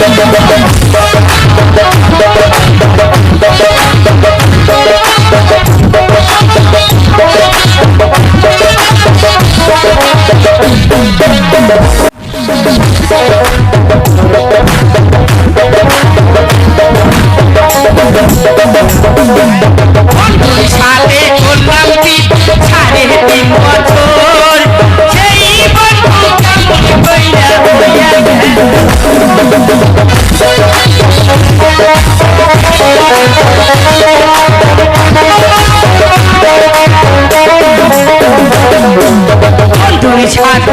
বন্ধুর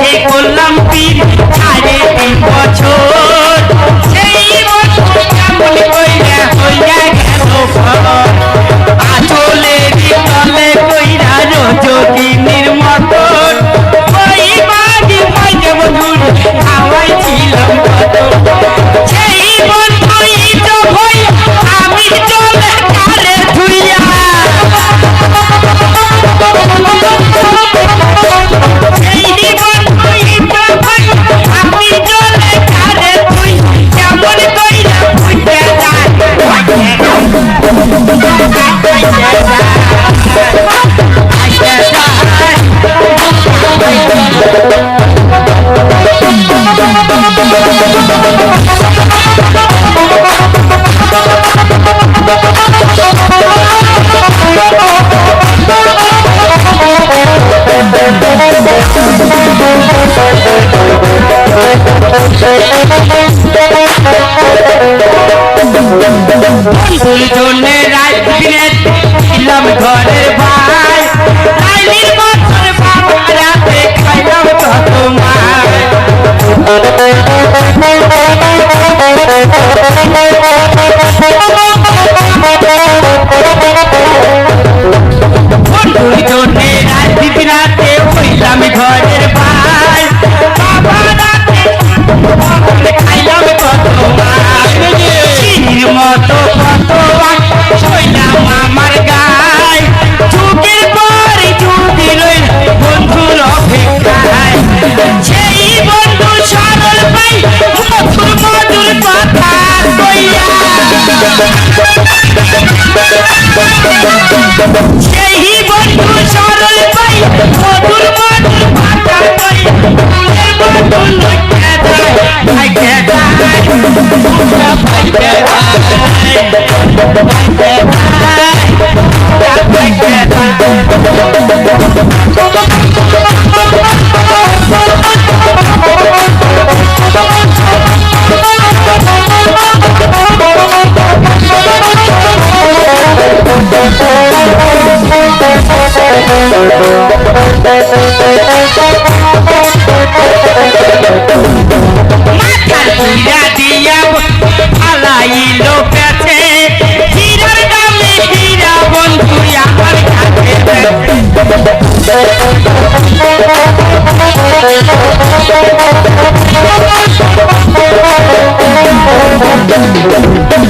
গেল ঘরের ভাই। বছর বাবা রাতে খাইলাম বন্ধুর সেই বন্ধু সরল পাই মধুর মধুর সরল পাই ফুলের বন্ধু লইয়া যায় ভাইকে যায় তোমরা ভাইকে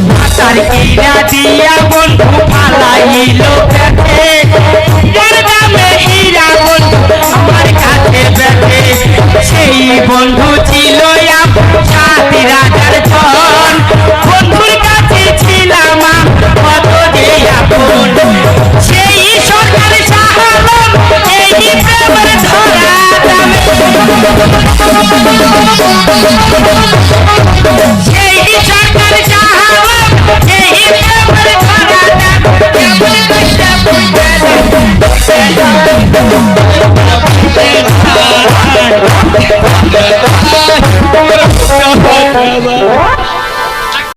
মাথার হীরা দিয়া বন্ধু পেছে হীরার দামে হীরা বন্ধু, আমার কাছে বেঁধে। সেই বন্ধু ছিল সাথী রাজার ধন বন্ধুর কাছে ছিলাম কত যে আপন সেই সরকার সাহায্য এই প্রেমের ধরা দামে। Thank you.